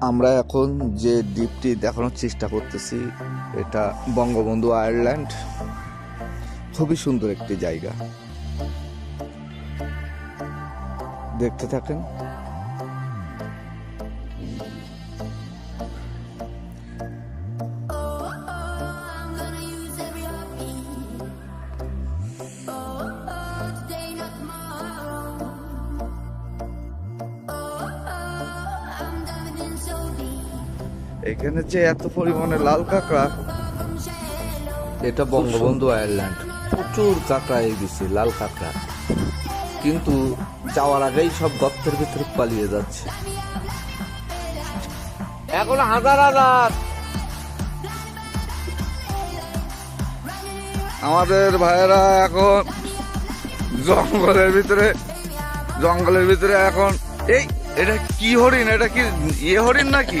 আমরা এখন যে দ্বীপটি দেখানোর চেষ্টা করতেছি, এটা বঙ্গবন্ধু আয়ারল্যান্ড। খুবই সুন্দর একটি জায়গা। দেখতে থাকেন। এখানে যে এত পরিমাণে লাল কাঁকড়া, এটা বঙ্গবন্ধু আয়ারল্যান্ড। প্রচুর কাঁকড়া দিচ্ছে লাল কাঁকড়া। কিন্তু যাওয়ার আগেই সব গর্তের ভিতরে পালিয়ে যাচ্ছে। এখন হাজার হাজার। আমাদের ভাইয়েরা এখন জঙ্গলের ভিতরে জঙ্গলের ভিতরে এখন, এই, এটা কি হরিণ? এটা কি ইয়ে হরিণ নাকি?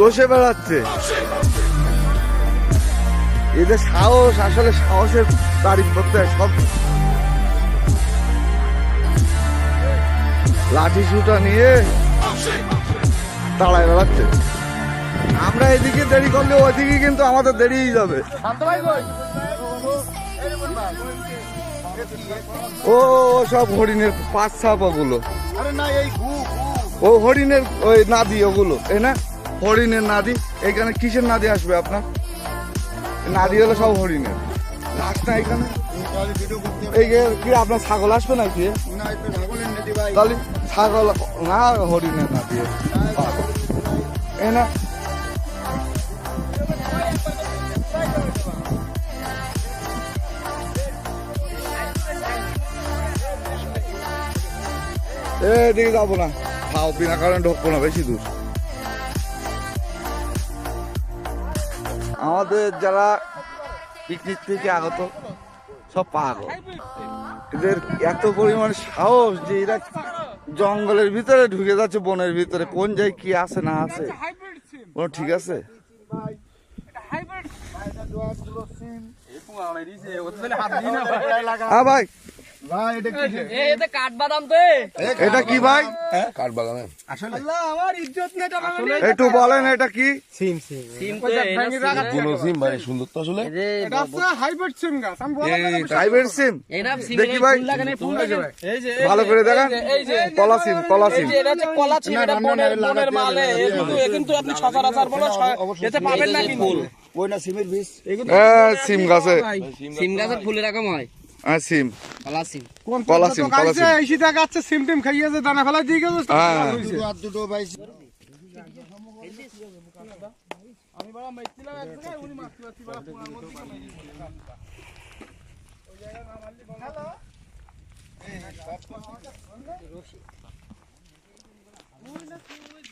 চষে বেড়াচ্ছে। এদের সাহস আসলে সাহসের তারিফ করতে হয় সব। লাঠি সুটা নিয়ে তাড়ায় বেড়াচ্ছে। আমরা এদিকে দেরি করলে ওইদিকে কিন্তু আমাদের দেরিই যাবে। ও সব হরিণের পাঁচ এই ঘু ও হরিণের ওই নাদি ওগুলো এই না? হরিণের নাদি। এখানে কিসের নাদি আসবে আপনার? নাদি হলো সব হরিণের। রাস্তা এখানে? তাহলে এই কি, আপনার ছাগল আসবে নাকি? না তাহলে ছাগল, না, হরিণের নাদি। এই না। এদিকে যাব না। খাও, বিনা কারণে ঢুকবো না, বেশি দূর। আমাদের যারা পিকনিক থেকে আগত সব পাগল। এদের এত পরিমাণ সাহস যে এরা জঙ্গলের ভিতরে ঢুকে যাচ্ছে বনের ভিতরে কোন জায়গায় কি আছে না আছে। কোনো ঠিক আছে? হ্যাঁ ভাই। ভাই এটা কি এতে কাঠবাদাম তো। এটা কি ভাই? আসলে। আমার ইজ্জত নেই টাকা একটু বলেন এটা কি? সিম প্রাইভেট সিম এটা সিম। দেখি। ভাই ফুল লাগানে ভালো করে দেখান। কলা সিম কলা সিম। এটা হচ্ছে কলা সিম এটা বনের বনের মালে। এ কিন্তু আপনি সচরাচর বলে এতে পাবেন না কিন্তু। ওই না সিমের বীজ হ্যাঁ সিম গাছে। সিম গাছের ফুলের রকম হয় আসিম কলাসিম কোন কলাসিম কলাসিম এই সিটা গাছে সিম টিম খাইয়ে যে দানা ফেলা দিয়ে গেছে হ্যাঁ। দুটো দুটো আমি বড় মাইছিলাম একজন উনি মাছটি মাছটি বড় পুরার মধ্যে ওই জায়গা হ্যালো এই বাপ কোন রশি ওই না তুই